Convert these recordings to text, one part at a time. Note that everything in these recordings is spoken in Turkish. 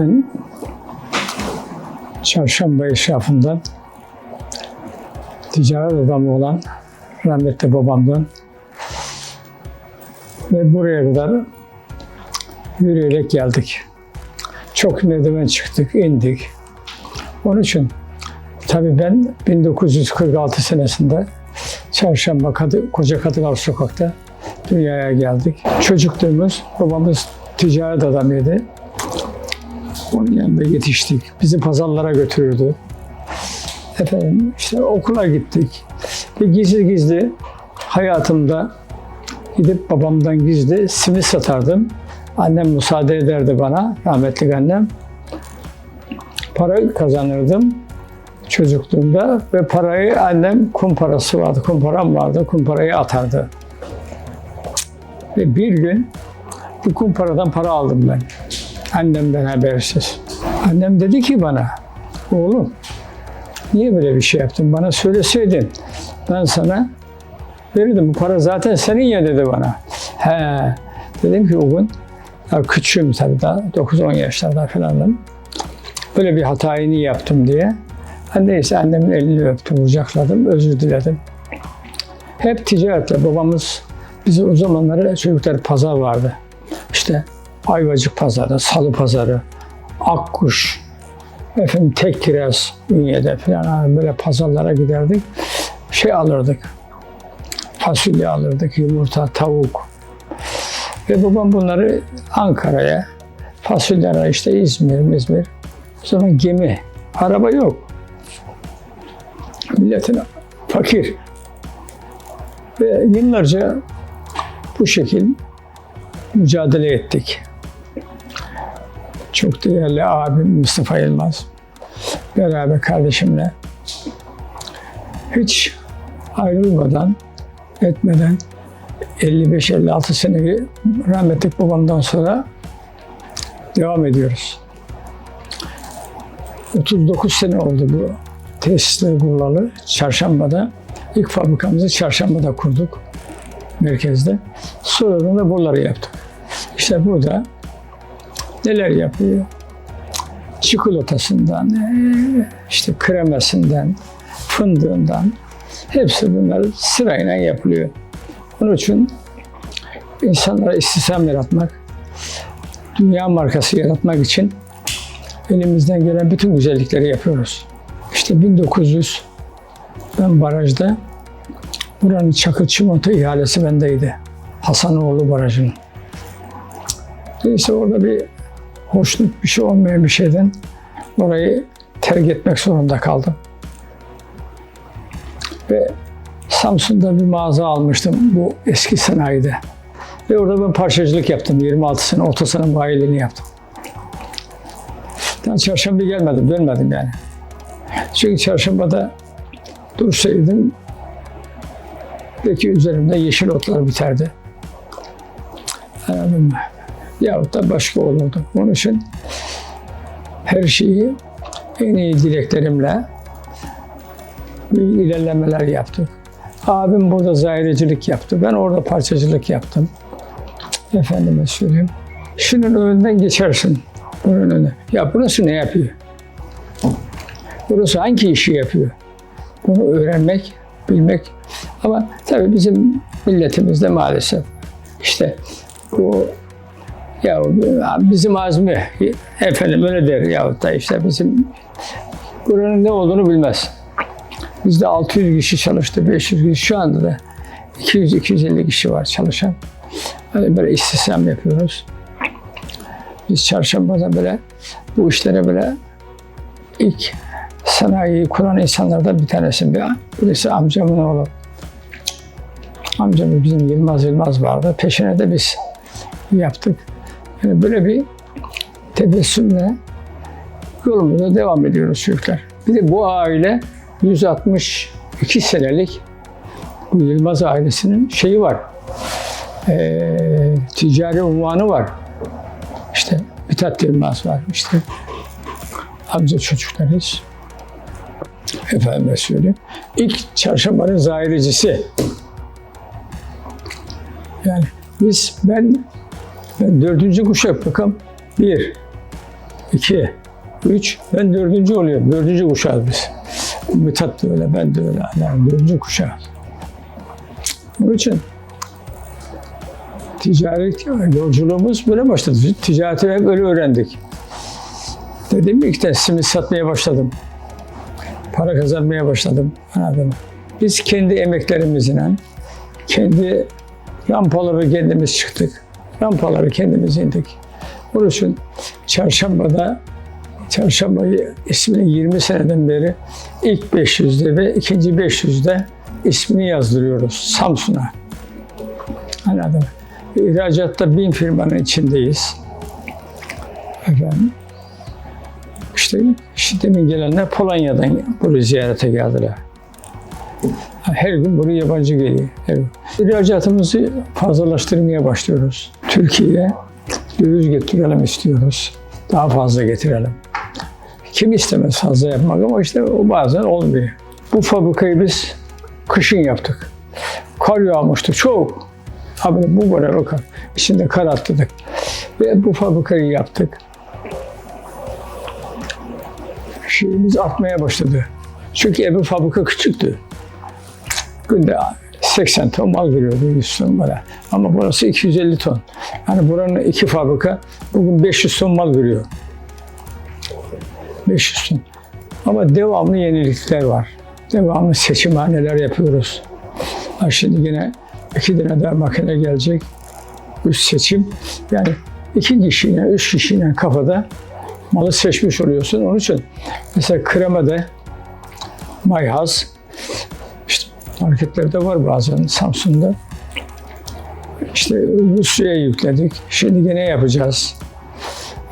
Ben çarşamba eşrafından ticaret adamı olan rahmetli babamdan ve buraya kadar yürüyerek geldik. Çok merdiven çıktık, indik. Onun için tabii ben 1946 senesinde Çarşamba Kadı, Koca Kadılar Sokak'ta dünyaya geldik. Çocukluğumuz, babamız ticaret adamıydı. Yanında yetiştik. Bizi pazarlara götürürdü. Efendim işte okula gittik. Ve gizli gizli hayatımda gidip babamdan gizli simit satardım. Annem müsaade ederdi bana, rahmetli annem. Para kazanırdım çocukluğumda ve parayı annem kum parası vardı, kum param vardı, kum parayı atardı. Ve bir gün bu kum paradan para aldım ben. Annemden habersiz. Annem dedi ki bana, oğlum niye böyle bir şey yaptın? Bana söyleseydin ben sana verirdim. Bu para zaten senin ya dedi bana. He. Dedim ki o gün küçüğüm tabii daha 9-10 yaşlarda falanım. Böyle bir hatayı niye yaptım diye. Neyse annemin elini öptüm, kucakladım, özür diledim. Hep ticaretle babamız bizi o zamanları çocuklar pazar vardı. Ayvacık pazarı, Salı pazarı, Akkuş, efendim tek kiraz Ünye'de falan böyle pazarlara giderdik. Şey alırdık, fasulye alırdık, yumurta, tavuk. Ve babam bunları Ankara'ya, fasulyelere işte İzmir, İzmir. O zaman gemi, araba yok. Milletin fakir. Ve yıllarca bu şekil mücadele ettik. Çok değerli abim Mustafa Yılmaz beraber kardeşimle hiç ayrılmadan etmeden 55-56 seneyi rahmetli babamdan sonra devam ediyoruz. 39 sene oldu bu tesisleri kurulalı. Çarşamba'da ilk fabrikamızı Çarşamba'da kurduk merkezde. Sonradan da buraları yaptık. İşte burada neler yapıyor? Çikolatasından, eee, işte kremesinden, fındığından hepsi bunlar sırayla yapılıyor. Onun için insanlara istihdam yaratmak, dünya markası yaratmak için elimizden gelen bütün güzellikleri yapıyoruz. İşte 1900 ben barajda buranın çakıl çimento ihalesi bendeydi. Hasanoğlu Barajı'nın. Neyse orada bir hoşnut bir şey olmayan bir şeyden orayı terk etmek zorunda kaldım. Ve Samsun'da bir mağaza almıştım bu eski sanayide. Ve orada ben parçacılık yaptım. 26 sene, otosanın bayiliğini yaptım. Daha çarşamba gelmedim, dönmedim yani. Çünkü çarşambada dursaydım belki üzerimde yeşil otlar biterdi. Anladın mı? Yahut da başka olurdu. Onun için her şeyi en iyi dileklerimle ilerlemeler yaptık. Abim burada zahirecilik yaptı. Ben orada parçacılık yaptım. Efendime söyleyeyim. Şunun önünden geçersin. Bunun önüne. Ya burası ne yapıyor? Burası hangi işi yapıyor? Bunu öğrenmek, bilmek. Ama tabii bizim milletimizde maalesef işte bu ya bizim azmi efendim öyle der yahut da işte bizim buranın ne olduğunu bilmez. Bizde 600 kişi çalıştı, 500 kişi. Şu anda da 200-250 kişi var çalışan. Hani böyle istihdam yapıyoruz. Biz çarşambada böyle bu işlere böyle ilk sanayiyi kuran insanlardan bir tanesi. Bir, birisi amcamın oğlu. Amcamız bizim Yılmaz Yılmaz vardı. Peşine de biz yaptık. Yani böyle bir tebessümle yolumuza devam ediyoruz çocuklar. Bir de bu aile 162 senelik bu Yılmaz ailesinin şeyi var. Ee, ticari unvanı var. İşte Mithat Yılmaz var. İşte amca çocuklarıyız. Efendime söyleyeyim. İlk çarşambanın zahiricisi. Yani biz, ben dördüncü kuşak bakım. Bir, iki, üç. Ben dördüncü oluyorum. Dördüncü kuşağız biz. Mithat da öyle, ben de öyle. Yani dördüncü kuşağız. Onun için ticaret yolculuğumuz böyle başladı. Ticareti hep öyle öğrendik. Dedim ilk de simit satmaya başladım. Para kazanmaya başladım. Anladın mı? Biz kendi emeklerimizle, kendi rampaları kendimiz çıktık. Rampaları kendimiz indik. Onun için çarşambada, çarşambayı ismini 20 seneden beri ilk 500'de ve ikinci 500'de ismini yazdırıyoruz Samsun'a. Anladın mı? İhracatta bin firmanın içindeyiz. Efendim, işte, işte demin gelenler Polonya'dan buraya ziyarete geldiler. Her gün buraya yabancı geliyor. Her. İhracatımızı fazlalaştırmaya başlıyoruz. Türkiye'ye döviz getirelim istiyoruz. Daha fazla getirelim. Kim istemez fazla yapmak ama işte o bazen olmuyor. Bu fabrikayı biz kışın yaptık. Kar yağmıştı çok. Abi bu kadar o kar. İçinde kar atladık. Ve bu fabrikayı yaptık. Şeyimiz artmaya başladı. Çünkü evi fabrika küçüktü. Günde 80 ton mal veriyordu 100 ton bana. Ama burası 250 ton. Yani buranın iki fabrika bugün 500 ton mal veriyor. 500 ton. Ama devamlı yenilikler var. Devamlı seçimhaneler yapıyoruz. Ha şimdi yine iki tane daha makine gelecek. Üst seçim. Yani iki kişiyle, üç kişiyle kafada malı seçmiş oluyorsun. Onun için mesela kremada mayhaz marketlerde var bazen Samsun'da. İşte Rusya'ya yükledik. Şimdi gene yapacağız.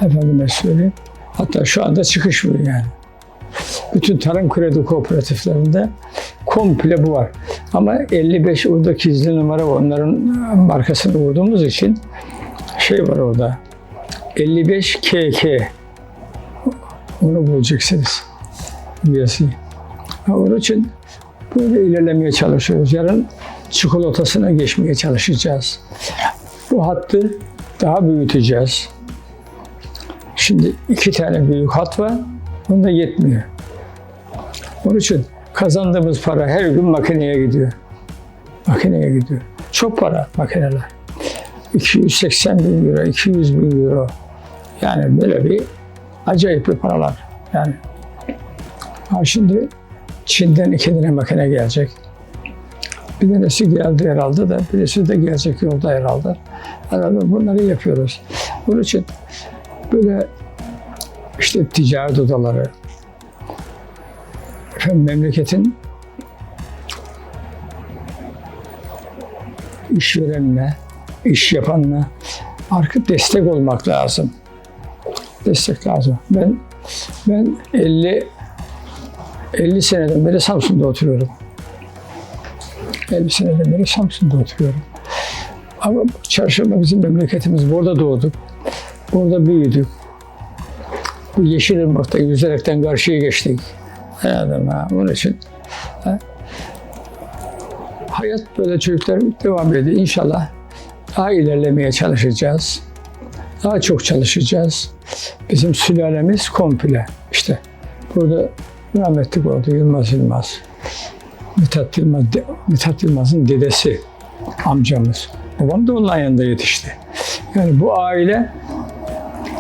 Efendime söyleyeyim. Hatta şu anda çıkış bu yani. Bütün tarım kredi kooperatiflerinde komple bu var. Ama 55 orada gizli numara var. Onların markasını vurduğumuz için şey var orada. 55 KK. Onu bulacaksınız. Üyesi. Onun için böyle ilerlemeye çalışıyoruz. Yarın çikolatasına geçmeye çalışacağız. Bu hattı daha büyüteceğiz. Şimdi iki tane büyük hat var. Bunda yetmiyor. Onun için kazandığımız para her gün makineye gidiyor. Makineye gidiyor. Çok para makineler. 280 bin euro, 200 bin euro. Yani böyle bir acayip bir paralar. Yani ha şimdi Çin'den iki tane makine gelecek. Bir tanesi geldi herhalde de birisi de gelecek yolda herhalde. Herhalde bunları yapıyoruz. Bunun için böyle işte ticaret odaları, efendim memleketin işverenine, iş yapanına arka destek olmak lazım. Destek lazım. Ben ben 50 50 seneden beri Samsun'da oturuyorum. 50 seneden beri Samsun'da oturuyorum. Ama çarşamba bizim memleketimiz. Burada doğduk. Burada büyüdük. Bu Yeşilırmak'ta yüzerekten karşıya geçtik. Anladın mı? Onun için ha, hayat böyle çocuklar devam ediyor. İnşallah daha ilerlemeye çalışacağız. Daha çok çalışacağız. Bizim sülalemiz komple. İşte burada rahmetlik oldu Yılmaz Yılmaz. Mithat Yılmaz, Mithat Yılmaz'ın dedesi, amcamız. Babam da onun yanında yetişti. Yani bu aile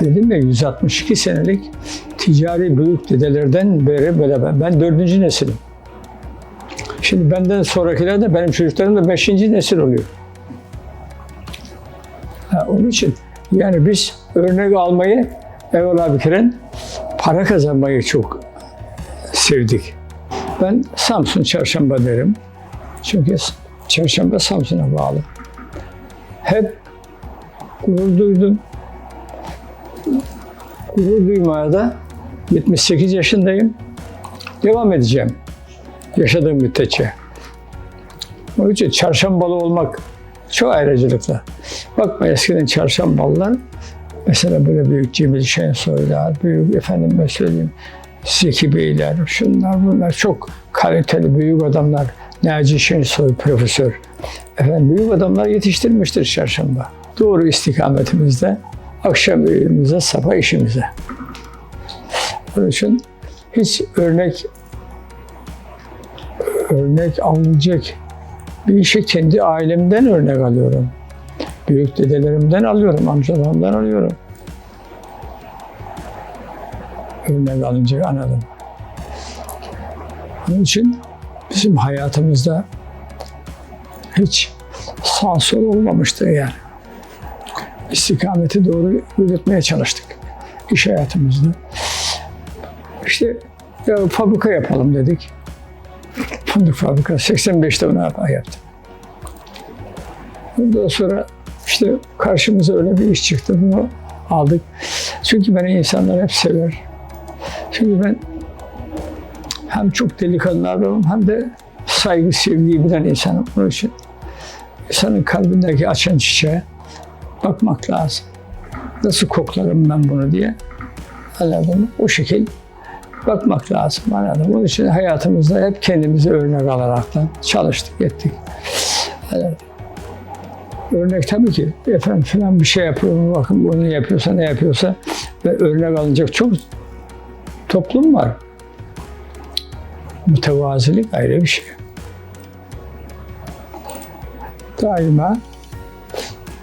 dedim ya 162 senelik ticari büyük dedelerden beri beraber. Ben dördüncü nesilim. Şimdi benden sonrakiler de benim çocuklarım da beşinci nesil oluyor. Ha, onun için yani biz örnek almayı evvela bir kere para kazanmayı çok sevdik. Ben Samsun Çarşamba derim. Çünkü Çarşamba Samsun'a bağlı. Hep gurur duydum. Gurur duymaya da 78 yaşındayım. Devam edeceğim. Yaşadığım müddetçe. Onun için çarşambalı olmak çok ayrıcalıklı. Bakma eskiden çarşambalılar mesela böyle büyük Cemil Şensoylar, büyük efendim ben söyleyeyim Zeki Beyler, şunlar bunlar çok kaliteli büyük adamlar. Naci Şensoy profesör. Efendim büyük adamlar yetiştirmiştir çarşamba. Doğru istikametimizde akşam evimize, sabah işimize. Onun için hiç örnek örnek alınacak bir işi kendi ailemden örnek alıyorum. Büyük dedelerimden alıyorum, amcalarımdan alıyorum. Örnek alınacak anladım. Onun için bizim hayatımızda hiç sağ sol olmamıştı yani. İstikameti doğru yürütmeye çalıştık iş hayatımızda. İşte ya fabrika yapalım dedik. Fındık fabrikası 85'te bunu yaptım. Ondan sonra işte karşımıza öyle bir iş çıktı. Bunu aldık. Çünkü beni insanlar hep sever. Çünkü ben hem çok delikanlı adamım hem de saygı, sevgiyi bilen insanım. Onun için insanın kalbindeki açan çiçeğe bakmak lazım. Nasıl koklarım ben bunu diye. Anladın mı? O şekil bakmak lazım. Anladın mı? Onun için hayatımızda hep kendimizi örnek alaraktan çalıştık, ettik. Anladın? Örnek tabii ki efendim falan bir şey yapıyorum bakın bunu yapıyorsa ne yapıyorsa ve örnek alınacak çok toplum var. Mütevazilik ayrı bir şey. Daima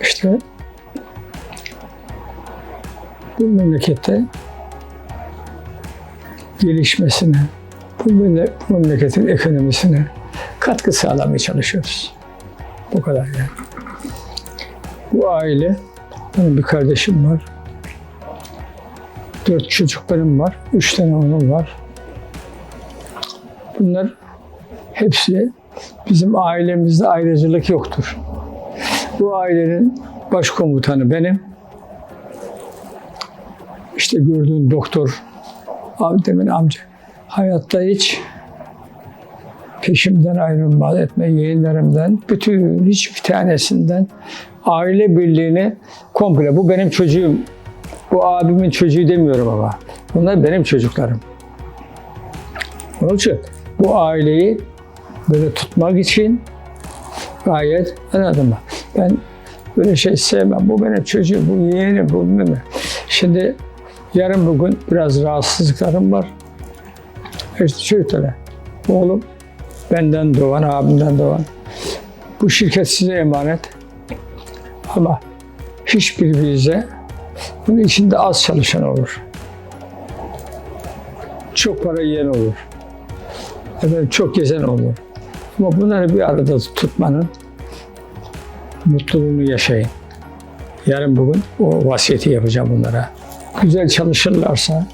işte bu memlekette gelişmesine, bu memle- memleketin ekonomisine katkı sağlamaya çalışıyoruz. Bu kadar yani. Bu aile, benim bir kardeşim var. Dört çocuklarım var. Üç tane oğlum var. Bunlar hepsi bizim ailemizde ayrıcalık yoktur. Bu ailenin başkomutanı benim. İşte gördüğün doktor, abi demin amca. Hayatta hiç peşimden ayrılmaz etme yeğenlerimden, bütün hiçbir tanesinden aile birliğini komple. Bu benim çocuğum. Bu abimin çocuğu demiyorum ama. Bunlar benim çocuklarım. Onun için bu aileyi böyle tutmak için gayet anladın? Ben böyle şey sevmem. Bu benim çocuğum, bu yeğenim, bu bilmem ne. Şimdi yarın bugün biraz rahatsızlıklarım var. İşte şöyle, oğlum benden doğan, abimden doğan. Bu şirket size emanet. Ama hiçbir bize bunun içinde az çalışan olur. Çok para yiyen olur. Efendim çok gezen olur. Ama bunları bir arada tutmanın mutluluğunu yaşayın. Yarın bugün o vasiyeti yapacağım bunlara. Güzel çalışırlarsa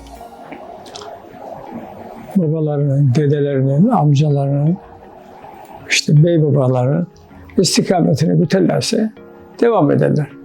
babalarının, dedelerinin, amcalarının, işte bey babalarının istikametini güterlerse devam ederler.